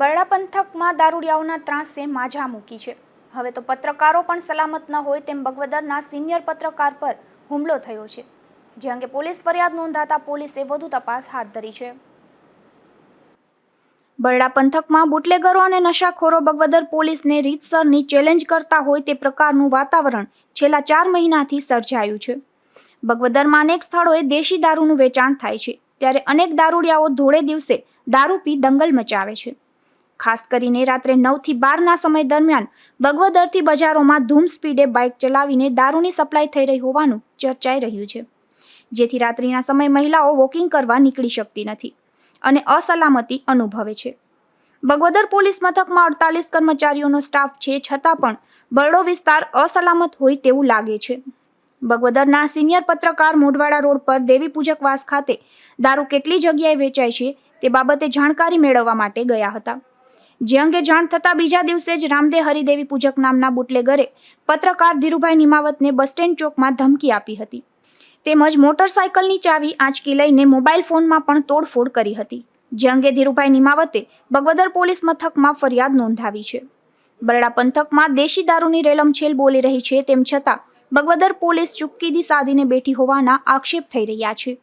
બરડા પંથકમાં દારૂડિયાઓના ત્રાસે માજા મૂકી છે. હવે તો પત્રકારો પણ સલામત ન હોય તેમ બગવદરના સિનિયર પત્રકાર પર હુમલો થયો છે. જે અંગે પોલીસ ફરિયાદ નોંધાતા પોલીસે વધુ તપાસ હાથ ધરી છે. બરડા પંથકમાં બુટલેગરો અને નશાખોરો બગવદર પોલીસને રીતસરની ચેલેન્જ કરતા હોય તે પ્રકારનું વાતાવરણ છેલ્લા ચાર મહિનાથી સર્જાયું છે. બગવદરમાં અનેક સ્થળોએ દેશી દારૂનું વેચાણ થાય છે. ત્યારે અનેક દારૂડિયાઓ ધોળે દિવસે દારૂ પી દંગલ મચાવે છે. ખાસ કરીને રાત્રે નવથી બારના સમય દરમિયાન બગવદરથી બજારોમાં ધૂમ સ્પીડે બાઇક ચલાવીને દારૂની સપ્લાય થઈ રહી હોવાનું ચર્ચાઈ રહ્યું છે. જેથી રાત્રિના સમય મહિલાઓ વોકિંગ કરવા નીકળી શકતી નથી અને અસલામતી અનુભવે છે. બગવદર પોલીસ મથકમાં અડતાલીસ કર્મચારીઓનો સ્ટાફ છે છતાં પણ બરડો વિસ્તાર અસલામત હોય તેવું લાગે છે. બગવદરના સિનિયર પત્રકાર મોઢવાડા રોડ પર દેવી પૂજકવાસ ખાતે દારૂ કેટલી જગ્યાએ વેચાય છે તે બાબતે જાણકારી મેળવવા માટે ગયા હતા. જે અંગે જાણ થતાં બીજા દિવસે જ રામદેવ હરિદેવી પૂજક નામના બુટલેગરે પત્રકાર ધીરુભાઈ નિમાવતને બસ સ્ટેન્ડ ચોકમાં ધમકી આપી હતી. તેમજ મોટરસાયકલની ચાવી આંચકી લઈને મોબાઈલ ફોનમાં પણ તોડફોડ કરી હતી. જે અંગે ધીરુભાઈ નિમાવતે બગવદર પોલીસ મથકમાં ફરિયાદ નોંધાવી છે. બરડા પંથકમાં દેશી દારૂની રેલમછેલ બોલી રહી છે તેમ છતાં બગવદર પોલીસ ચુપકીદી સાધીને બેઠી હોવાના આક્ષેપ થઈ રહ્યા છે.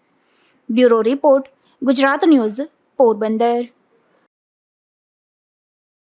Bureau report, Gujarat news, Porbandar.